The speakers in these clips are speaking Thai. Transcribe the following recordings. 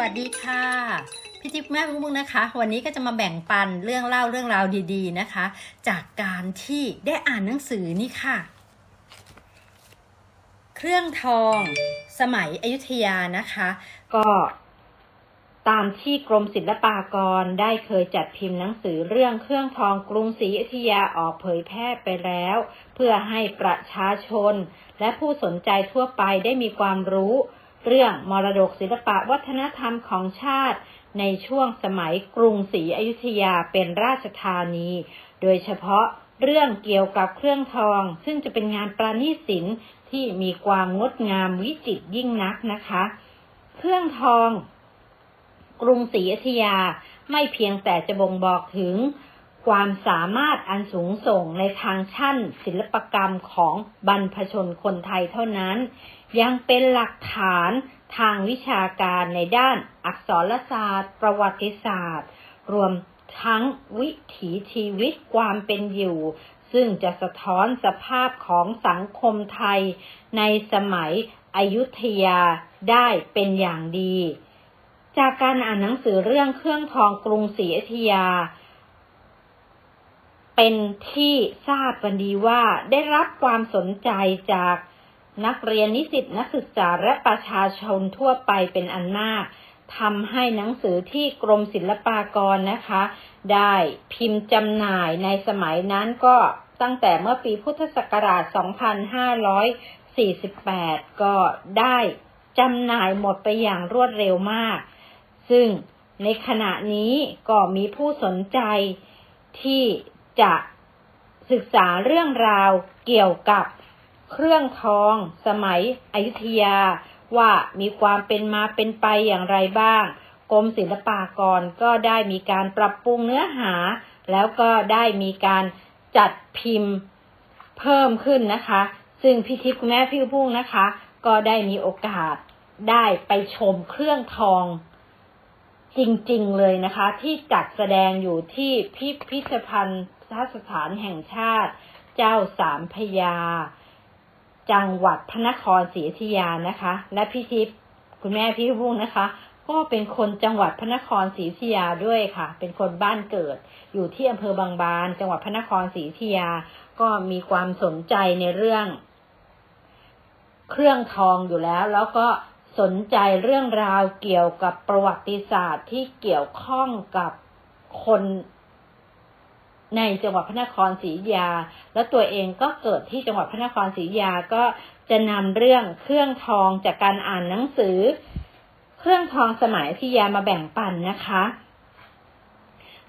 วัสดีค่ะพี่ทิพย์แม่พุ่งนะคะ วันนี้ก็จะมาแบ่งปันเรื่องเล่าเรื่องราวดีๆนะคะ จากการที่ได้อ่านหนังสือนี่ค่ะ เครื่องทองสมัยอยุธยานะคะ ก็ตามที่กรมศิลปากรได้เคยจัดพิมพ์หนังสือเรื่องเครื่องทองกรุงศรีอยุธยาออกเผยแพร่ไปแล้ว เพื่อให้ประชาชน และผู้สนใจทั่วไปได้มีความรู้ เรื่องมรดกศิลปะวัฒนธรรมของชาติ ในช่วงสมัยกรุงศรีอยุธยาเป็นราชธานี โดยเฉพาะเรื่องเกี่ยวกับเครื่องทอง ซึ่งจะเป็นงานประณีตศิลป์ที่มีความงดงามวิจิตรยิ่งนักนะคะ เครื่องทอง กรุงศรีอยุธยาไม่เพียงแต่จะบ่งบอกถึงความสามารถอันสูงส่งในทางชั้นศิลปกรรมของบรรพชนคนไทยเท่านั้น ยังเป็นหลักฐานทางวิชาการในด้านอักษรศาสตร์ ประวัติศาสตร์ รวมทั้งวิถีชีวิตความเป็นอยู่ ซึ่งจะสะท้อนสภาพของสังคมไทยในสมัยอยุธยาได้เป็นอย่างดี จากการอ่านหนังสือเรื่องเครื่องทองกรุงศรีอยุธยา เป็นที่ทราบกันดีว่าได้รับความสนใจจาก นักเรียนนิสิตนักศึกษาและประชาชนทั่วไปเป็นอันมากทำให้หนังสือที่กรมศิลปากรนะคะ ได้พิมพ์จำหน่ายในสมัยนั้นก็ตั้งแต่เมื่อปีพุทธศักราช 2548 ก็ได้จำหน่ายหมดไปอย่างรวดเร็วมาก ซึ่งในขณะนี้ก็มีผู้สนใจที่จะศึกษาเรื่องราวเกี่ยวกับ เครื่องทอง สมัยอยุธยา ว่ามีความเป็นมาเป็นไปอย่างไรบ้าง กรมศิลปากรก็ได้มีการปรับปรุงเนื้อหา แล้วก็ได้มีการจัดพิมพ์เพิ่มขึ้นนะคะ ซึ่งพี่ทิพย์คุณแม่พี่พุ่งนะคะ ก็ได้มีโอกาสได้ไปชมเครื่องทองจริงๆเลยนะคะ ที่จัดแสดงอยู่ที่พิพิธภัณฑ์สถานแห่งชาติ เจ้าสามพยา จังหวัดพระนครศรีอยุธยานะคะ และพี่ทิพย์คุณแม่พี่พุ่งนะคะ ก็เป็นคนจังหวัดพระนครศรีอยุธยาด้วยค่ะ เป็นคนบ้านเกิด อยู่ที่อำเภอบางบาน จังหวัดพระนครศรีอยุธยา ก็มีความสนใจในเรื่อง เครื่องทองอยู่แล้ว แล้วก็สนใจเรื่องราวเกี่ยวกับประวัติศาสตร์ที่เกี่ยวข้องกับคน ในจังหวัดพระนครศรีอยุธยา และตัวเองก็เกิดที่จังหวัดพระนครศรีอยุธยาก็จะนำเรื่องเครื่องทองจากการอ่านหนังสือ เครื่องทองสมัยอยุธยามาแบ่งปันนะคะ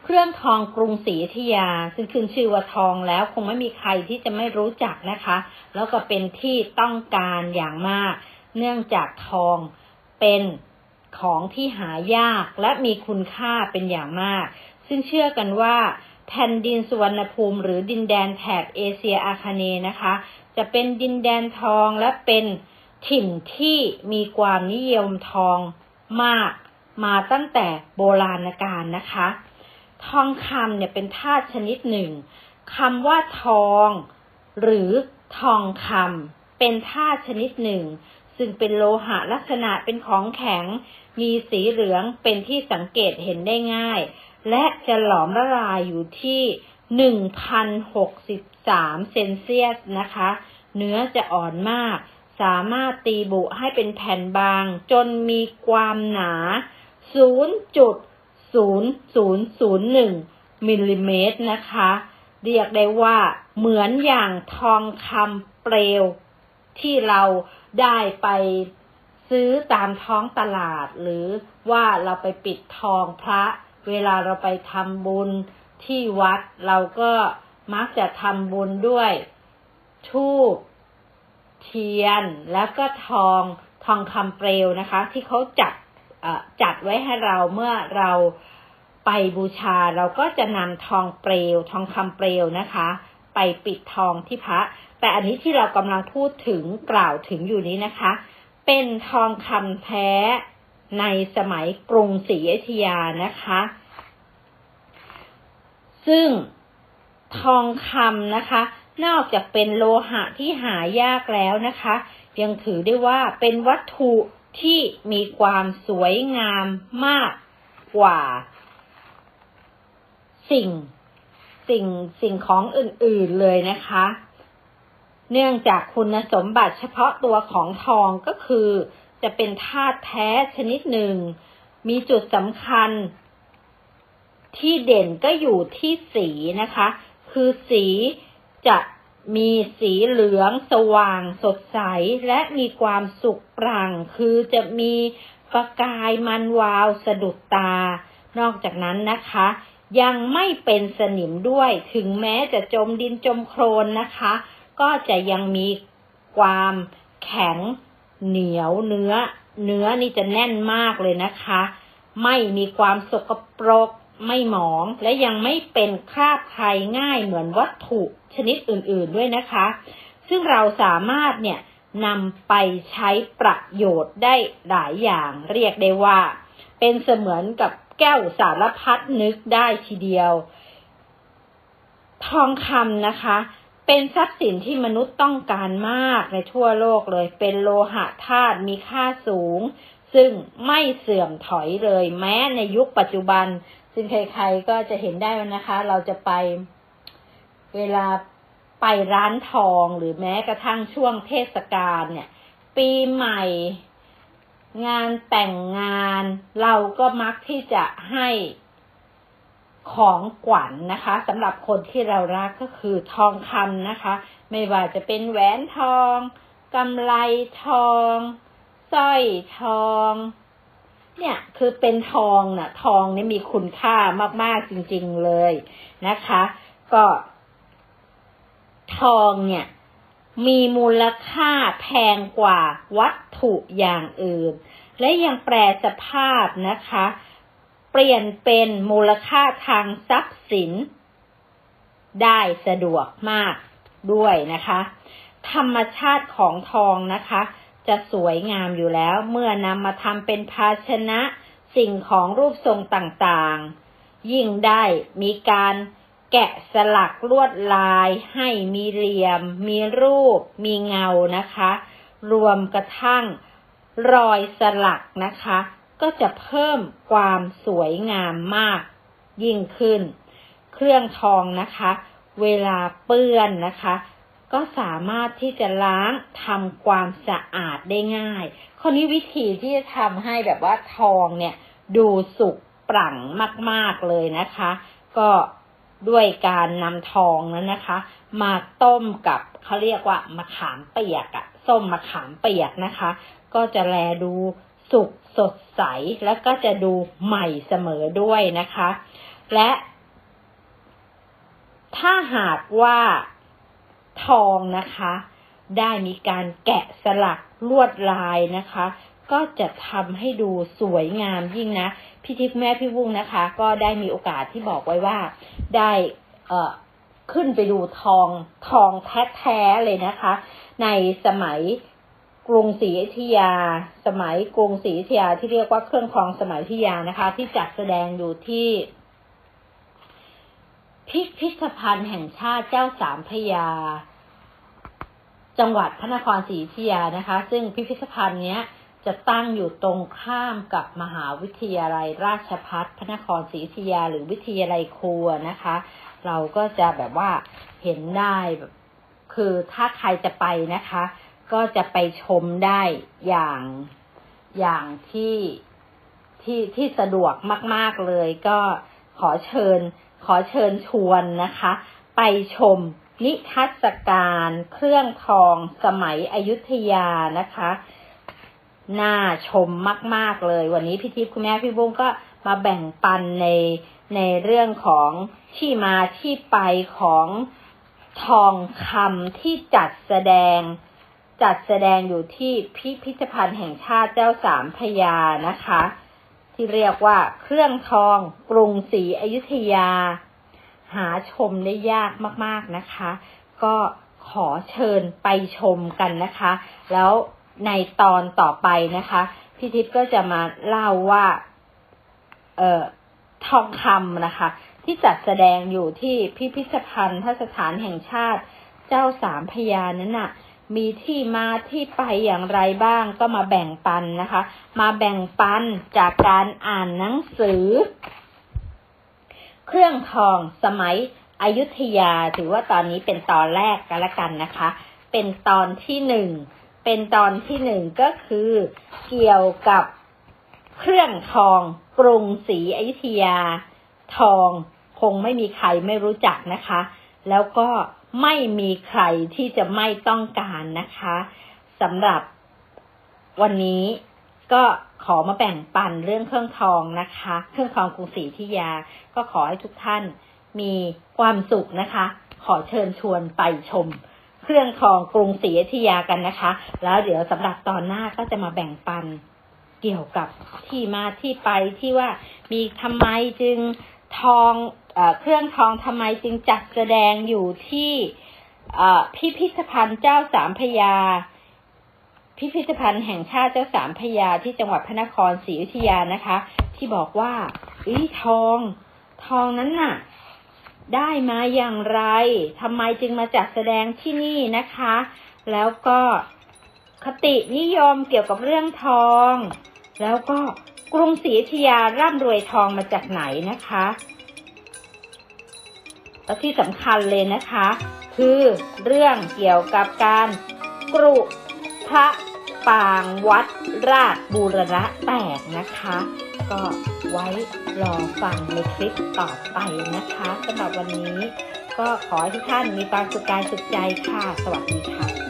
เครื่องทองกรุงศรีอยุธยา ซึ่งขึ้นชื่อว่าทองแล้วคงไม่มีใครที่จะไม่รู้จักนะคะ แล้วก็เป็นที่ต้องการอย่างมาก เนื่องจากทองเป็นของที่หายากและมีคุณค่าเป็นอย่างมาก ซึ่งเชื่อกันว่า แผ่นดินสุวรรณภูมิ หรือดินแดนแถบเอเชียอาคเนนะคะ จะเป็นดินแดนทองและเป็นถิ่นที่มีความนิยมทองมากมาตั้งแต่โบราณกาลนะคะ ทองคำเนี่ยเป็นธาตุชนิดหนึ่งคำว่าทอง หรือทองคำเป็นธาตุชนิดหนึ่ง ซึ่งเป็นโลหะลักษณะเป็นของแข็ง มีสีเหลืองเป็นที่สังเกตเห็นได้ง่าย และจะหลอมละลายอยู่ที่ 1,063 เซนเซียสนะคะ เนื้อจะอ่อนมาก สามารถตีบุให้เป็นแผ่นบาง จนมีความหนา 0.0001 มิลลิเมตรนะคะ เรียกได้ว่าเหมือนอย่างทองคำเปลว ที่เราได้ไปซื้อตามท้องตลาดหรือว่าเราไปปิดทองพระ เวลาเราไปทำบุญที่วัด เราก็มักจะทำบุญด้วยทูบเทียนแล้วก็ทองทองคำเปลวนะคะ ที่เขาจัดจัดไว้ให้เราเมื่อเราไปบูชาเราก็จะนำทองเปลว ทองคำเปลวนะคะ ไปปิดทองที่พระ แต่อันนี้ที่เรากำลังพูดถึงกล่าวถึงอยู่นี้นะคะ เป็นทองคำแท้ ในสมัยกรุงศรีอยุธยานะคะ ซึ่งทองคำนะคะ นอกจากเป็นโลหะที่หายากแล้วนะคะ ยังถือได้ว่าเป็นวัตถุที่มีความสวยงามมากกว่า สิ่งสิ่งสิ่งของอื่นๆเลยนะคะ เนื่องจากคุณสมบัติเฉพาะตัวของทองก็คือ จะเป็นธาตุแท้ชนิดหนึ่ง มีจุดสำคัญ ที่เด่นก็อยู่ที่สีนะคะ คือสีจะมีสีเหลืองสว่างสดใส และมีความสุกปรั่ง คือจะมีประกายมันวาวสะดุดตา นอกจากนั้นนะคะ ยังไม่เป็นสนิมด้วย ถึงแม้จะจมดินจมโครนนะคะ ก็จะยังมีความแข็ง เหนียวเนื้อ เนื้อนี่จะแน่นมากเลยนะคะ ไม่มีความสกปรกไม่หมองและยังไม่เป็นคราบใครง่ายเหมือนวัตถุชนิดอื่นๆด้วยนะคะ ซึ่งเราสามารถเนี่ยนำไปใช้ประโยชน์ได้หลายอย่างเรียกได้ว่า เป็นเสมือนกับแก้วสารพัดนึกได้ทีเดียว ทองคำนะคะ เป็นทรัพย์สินที่มนุษย์ต้องการมากในทั่วโลกเลย เป็นโลหะธาตุมีค่าสูง ซึ่งไม่เสื่อมถอยเลย แม้ในยุคปัจจุบัน ซึ่งใครๆก็จะเห็นได้นะคะ เราจะไปเวลาไปร้านทองหรือแม้กระทั่งช่วงเทศกาลเนี่ย ปีใหม่งานแต่งงาน เราก็มักที่จะให้ ของขวัญนนะคะสำหรับคนที่เรารักก็คือทองคำนะคะ ไม่ว่าจะเป็นแหวนทองกำไรทองสร้อยทอง เนี่ยคือเป็นทองนะ่ะ ทองนี่มีคุณค่ามาก ๆ จริง ๆ เลยนะคะ ก็ ทองเนี่ย มีมูลค่าแพงกว่าวัตถุอย่างอื่น และยังแปลสภาพนะคะ เปลี่ยนเป็นมูลค่าทางทรัพย์สิน ได้สะดวกมากด้วยนะคะ ธรรมชาติของทองนะคะ จะสวยงามอยู่แล้ว เมื่อนำมาทำเป็นภาชนะสิ่งของรูปทรงต่างๆ ยิ่งได้มีการแกะสลักลวดลาย ให้มีเหลี่ยม มีรูป มีเงานะคะ รวมกระทั่งรอยสลักนะคะ ก็จะเพิ่มความสวยงามมากยิ่งขึ้น เครื่องทองนะคะ เวลาเปื้อนนะคะ ก็สามารถที่จะล้างทำความสะอาดได้ง่ายคนนี้วิธีที่จะทำให้แบบว่าทองเนี่ยดูสุกปรั่งมาก ๆเลยนะคะ ก็ด้วยการนำทองนั้นนะคะ มาต้มกับเขาเรียกว่ามะขามเปียกอะส้มมะขามเปียกนะคะ ก็จะแลดู สุกสดใสแล้วก็จะดูใหม่เสมอด้วยนะคะ และ ถ้าหากว่าทองนะคะ ได้มีการแกะสลักลวดลายนะคะ ก็จะทำให้ดูสวยงามยิ่งนะพี่ทิพย์แม่พี่วุ้งนะคะ ก็ได้มีโอกาสที่บอกไว้ว่า ได้เอ่อขึ้นไปดูทองทองแท้ๆเลยนะคะ ในสมัย กรุงศรีอยุธยา สมัยกรุงศรีอยุธยาที่เรียกว่าเครื่องทองสมัยอยุธยานะคะ ที่จัดแสดงอยู่ที่ พิพิธภัณฑ์แห่งชาติเจ้าสามพยา จังหวัดพระนครศรีอยุธยานะคะ ซึ่งพิพิธภัณฑ์นี้จะตั้งอยู่ตรงข้ามกับมหาวิทยาลัยราชพัฒพระนครศรีอยุธยา หรือวิทยาลัยครัวนะคะ เราก็จะแบบว่าเห็นได้แบบคือถ้าใครจะไปนะคะ ก็จะไปชมได้อย่างอย่างที่ที่ที่สะดวกมาก ๆเลยก็ขอเชิญ ขอเชิญชวนนะคะ ไปชมนิทรรศการเครื่องทองสมัยอยุธยานะคะ น่าชมมาก ๆเลย วันนี้พี่ทิพย์คุณแม่พี่บุ้งก็มาแบ่งปันในในเรื่องของที่มาที่ไปของทองคำที่จัดแสดง จัดแสดงอยู่ที่พิพิธภัณฑ์แห่งชาติเจ้าสามพยานะคะ ที่เรียกว่าเครื่องทองกรุงศรีอยุธยา หาชมได้ยากมากๆนะคะ ก็ขอเชิญไปชมกันนะคะ แล้วในตอนต่อไปนะคะพี่ทิพย์ก็จะมาเล่าว่าเอ่อทองคำนะคะ ที่จัดแสดงอยู่ที่พิพิธภัณฑ์ทสถานแห่งชาติ เจ้าสามพยานั้นน่ะ มีที่มาที่ไปอย่างไรบ้างก็มาแบ่งปันนะคะ มาแบ่งปันจากการอ่านหนังสือ เครื่องทองสมัยอยุธยาถือว่าตอนนี้เป็นตอนแรกกันละกันนะคะ เป็นตอนที่หนึ่งเป็นตอนที่หนึ่งก็คือเกี่ยวกับเครื่องทองกรุงศรีอยุธยา ทองคงไม่มีใครไม่รู้จักนะคะ แล้วก็ ไม่มีใครที่จะไม่ต้องการนะคะสำหรับวันนี้ก็ขอมาแบ่งปันเรื่องเครื่องทองนะคะ เครื่องทองกรุงศรีอยุธยา ก็ขอให้ทุกท่านมีความสุขนะคะ ขอเชิญชวนไปชม เครื่องทองกรุงศรีอยุธยากันนะคะ แล้วเดี๋ยวสำหรับตอนหน้าก็จะมาแบ่งปันเกี่ยวกับที่มาที่ไปที่ว่ามีทำไมจึงทอง เครื่องทองทำไมจึงจัดแสดงอยู่ที่พิพิธภัณฑ์เจ้าสามพยา พิพิธภัณฑ์แห่งชาติเจ้าสามพยาที่จังหวัดพระนครศรีอยุธยานะคะ ที่บอกว่าอีทอง ทองนั้นน่ะ ได้มาอย่างไรทำไมจึงมาจัดแสดงที่นี่นะคะ แล้วก็คตินิยมเกี่ยวกับเรื่องทอง แล้วก็กรุงศรีอยุธยาร่ำรวยทองมาจากไหนนะคะ แล้วที่สำคัญเลยนะคะ คือเรื่องเกี่ยวกับการกรุพระปางวัดราชบูรณะแตกนะคะ ก็ไว้รอฟังในคลิปต่อไปนะคะสำหรับวันนี้ ก็ขอให้ทุกท่านมีความสุขกายสุขใจค่ะ สวัสดีค่ะ